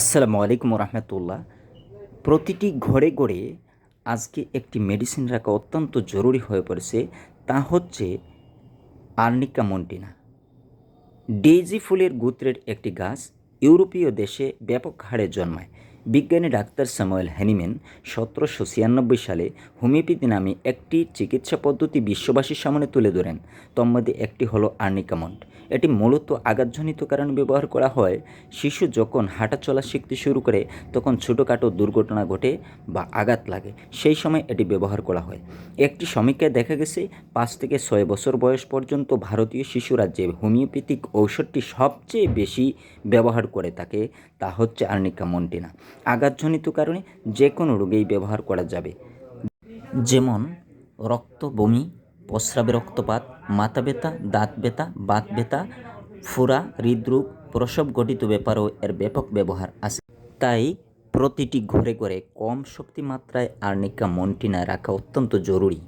আসসালামু আলাইকুম রহমতুল্লাহ প্রতিটি ঘরে ঘরে আজকে একটি মেডিসিন রাখা অত্যন্ত জরুরি হয়ে পড়েছে। তা হচ্ছে আর্নিকা মন্টিনা। ডেইজি ফুলের গোত্রের একটি গাছ ইউরোপীয় দেশে ব্যাপক হারে জন্মায়। বিজ্ঞানী ডাক্তার স্যামুয়েল হ্যানিম্যান সতেরোশো ছিয়ানব্বই সালে হোমিওপ্যাথি নামে একটি চিকিৎসা পদ্ধতি বিশ্ববাসীর সামনে তুলে ধরেন। তন্মধ্যে একটি হলো আর্নিকামন্ট এটি মূলত আঘাতজনিত কারণে ব্যবহার করা হয়। শিশু যখন হাঁটা চলা শিখতে শুরু করে, তখন ছোটোখাটো দুর্ঘটনা ঘটে বা আঘাত লাগে, সেই সময় এটি ব্যবহার করা হয়। একটি সমীক্ষায় দেখা গেছে, পাঁচ থেকে ছয় বছর বয়স পর্যন্ত ভারতীয় শিশুরা যে হোমিওপ্যাথিক ঔষধটি সবচেয়ে বেশি ব্যবহার করে থাকে, তা হচ্ছে আর্নিকা মন্টিনা। আঘাতজনিত কারণে যে কোনো রোগেই ব্যবহার করা যাবে। যেমন রক্ত বমি প্রস্রাবে রক্তপাত, মাথা ব্যথা, দাঁত ব্যথা, বাত ব্যথা, ফুরা, হৃদরোগ প্রসব গঠিত ব্যাপারেও এর ব্যাপক ব্যবহার আছে। তাই প্রতিটি ঘরে ঘরে কম শক্তি মাত্রায় আর্নিকা মন্টিনা রাখা অত্যন্ত জরুরি।